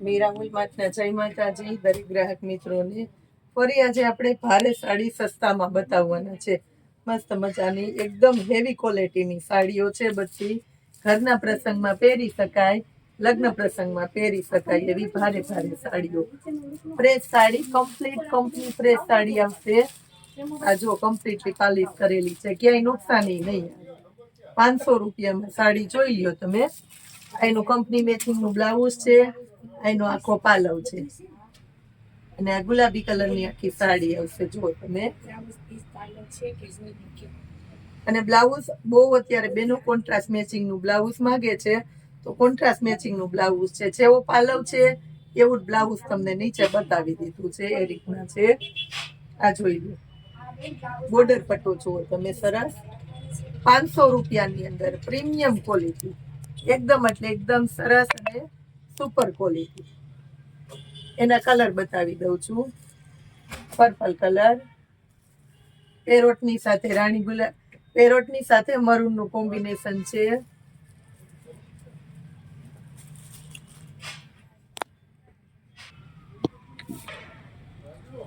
મીરામુલ માતના જય માતાજી, દરેક ગ્રાહક મિત્રોને. ફરી આજે આપણે ભારે સાડી સસ્તામાં બતાવવાના છે. મસ્ત મજાની, એકદમ હેવી ક્વોલિટીની સાડીઓ છે બધી. ઘરના પ્રસંગમાં પહેરી શકાય, લગ્ન પ્રસંગમાં પહેરી શકાય એવી ભારે ભારે સાડીઓ. Press sari complete company press sari આવશે. આ જો કમ્પ્લીટલી પાલિશ કરેલી છે, ક્યાંય નુકસાની નહીં. પાંચસો રૂપિયામાં સાડી જોઈ લ્યો તમે. એનું કંપની મેચિંગનું બ્લાઉઝ છે એનો આખો પાલવ છે. અને આ ગુલાબી કલરની આખી સાડી આવશે, જુઓ તમે. અને બ્લાઉઝ બહુ અત્યારે બેનો કોન્ટ્રાસ્ટ મેચિંગનું બ્લાઉઝ માંગે છે. તો કોન્ટ્રાસ્ટ મેચિંગનું બ્લાઉઝ છે. જેવો પાલવ છે, એવું જ બ્લાઉઝ તમને નીચે બતાવી દીધું છે, એ રીતના છે. આ જોઈ લો. બોર્ડર પટ્ટો જુઓ તમે સરસ. પાંચસો રૂપિયાની અંદર પ્રીમિયમ ક્વોલિટી એકદમ એટલે એકદમ સરસ અને સુપર ક્વોલિટી એના કલર બતાવી દઉં છું. પર્પલ કલર પેરોટની સાથે રાણી ગુલાબ પેરોટની સાથે મરૂનનું કોમ્બિનેશન છે.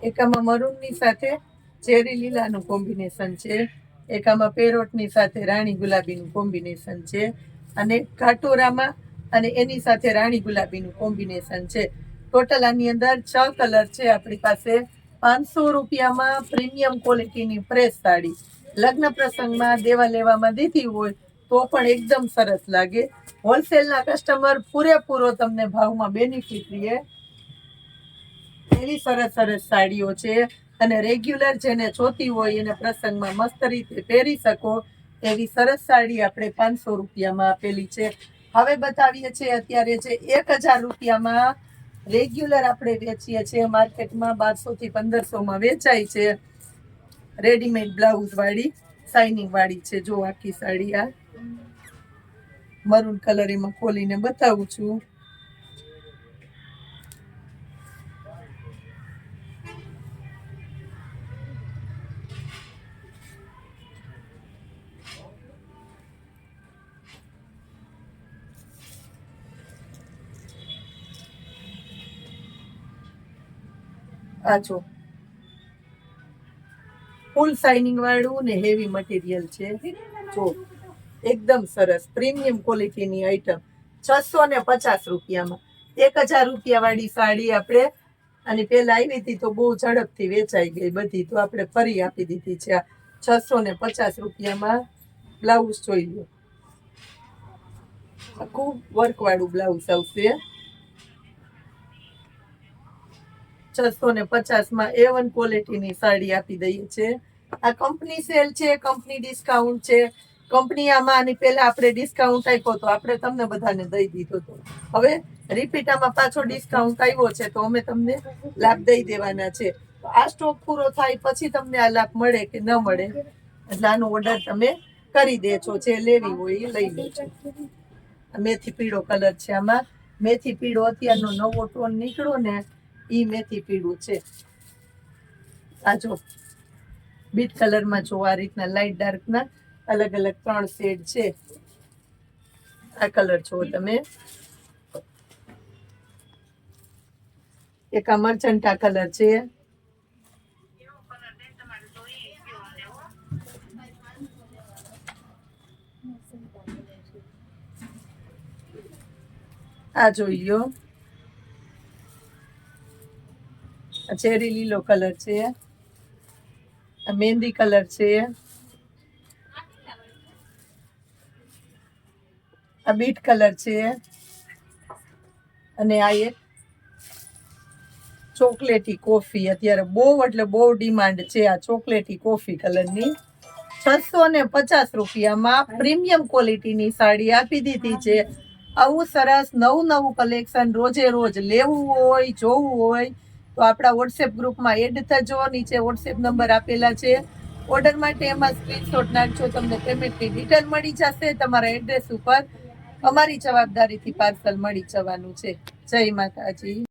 એકામાં મરૂનની સાથે ચેરી લીલાનું કોમ્બિનેશન છે. એકામાં પેરોટની સાથે રાણી ગુલાબીનું કોમ્બિનેશન છે. અને કાટોરામાં અને એની સાથે રાણી ગુલાબીનું કોમ્બિનેશન છે. ટોટલ આની અંદર છ કલર છે આપણી પાસે. પાંચસો રૂપિયામાં પ્રીમિયમ ક્વોલિટીની ફ્રેશ સાડી. લગ્ન પ્રસંગમાં દેવા લેવામાં દીધી હોય તો પણ એકદમ સરસ લાગે. હોલસેલના કસ્ટમર પૂરેપૂરો તમને ભાવમાં બેનિફિટ રહે એવી સરસ સરસ સાડીઓ છે. અને રેગ્યુલર જેને જોતી હોય એને પ્રસંગમાં મસ્ત રીતે પહેરી શકો. એવી સરસ સાડી આપણે પાંચસો રૂપિયામાં આપેલી છે. હવે બતાવીએ છીએ અત્યારે જે એક હજાર રૂપિયામાં રેગ્યુલર આપણે વેચીએ છીએ. માર્કેટમાં બારસો થી પંદરસો વેચાય છે. રેડીમેડ બ્લાઉઝ વાળી શાઇનિંગ વાળી છે. જો આખી સાડી આ. મરૂન કલર એમાં ખોલીને બતાવું છું. જો ફૂલ શાઇનિંગ વાળું ને હેવી મટીરિયલ છે. જો, એકદમ સરસ. પ્રીમિયમ ક્વોલિટીની આઈટમ છસો ને પચાસ રૂપિયામાં. એક હજાર રૂપિયા વાળી સાડી આપણે, અને પેલા આવી હતી તો બહુ ઝડપથી વેચાઈ ગઈ બધી. તો આપણે ફરી આપી દીધી છે છસો ને પચાસ રૂપિયામાં બ્લાઉઝ જોઈ લો. ખૂબ વર્ક વાળું બ્લાઉઝ આવશે. છસો ને પચાસમાં એ વન ક્વોલિટીની સાડી આપી દઈએ છીએ. આ કંપની સેલ છે કંપની ડિસ્કાઉન્ટ છે. કંપની આમાં આની પહેલા આપણે ડિસ્કાઉન્ટ આપ્યો હતો આપણે તમને બધાને દઈ દીધો હતો હવે રિપીટ આમાં પાછો ડિસ્કાઉન્ટ આવ્યો છે તો અમે તમને લાભ દઈ દેવાના છે. આ સ્ટોક પૂરો થાય પછી તમને આ લાભ મળે કે ન મળે, એટલે આનો ઓર્ડર તમે કરી દેજો જે લેવી હોય એ લઈ લેજો મેથી પીળો કલર છે આમાં. મેથી પીળો અત્યારનો નવો ટોન નીકળ્યો ને ઈ મેથી પીળું છે. આ જો, બીટ કલરમાં જો આ રીતના લાઇટ ડાર્કના અલગ અલગ ત્રણ શેડ છે. આ કલર છો તમે. એક આ કલર છે. આ જોઈ લ્યો ચેરી લીલો કલર છે. આ મહેંદી કલર છે. આ બીટ કલર છે. અને આ એક ચોકલેટી કોફી અત્યારે બહુ એટલે બહુ ડિમાન્ડ છે આ ચોકલેટી કોફી કલરની છસો ને પચાસ રૂપિયામાં પ્રીમિયમ ક્વોલિટીની સાડી આપી દીધી છે. આવું સરસ નવું નવું કલેક્શન રોજે રોજ લેવું હોય, જોવું હોય તો આપણા વોટ્સએપ ગ્રુપમાં એડ થજો, નીચે વોટ્સએપ નંબર આપેલા છે. ઓર્ડર માટે એમાં સ્ક્રીનશોટ નાખજો, તમને પેમેન્ટની ડિટેલ મળી જશે, તમારા એડ્રેસ ઉપર અમારી જવાબદારીથી પાર્સલ મળી જવાનું છે. જય માતાજી.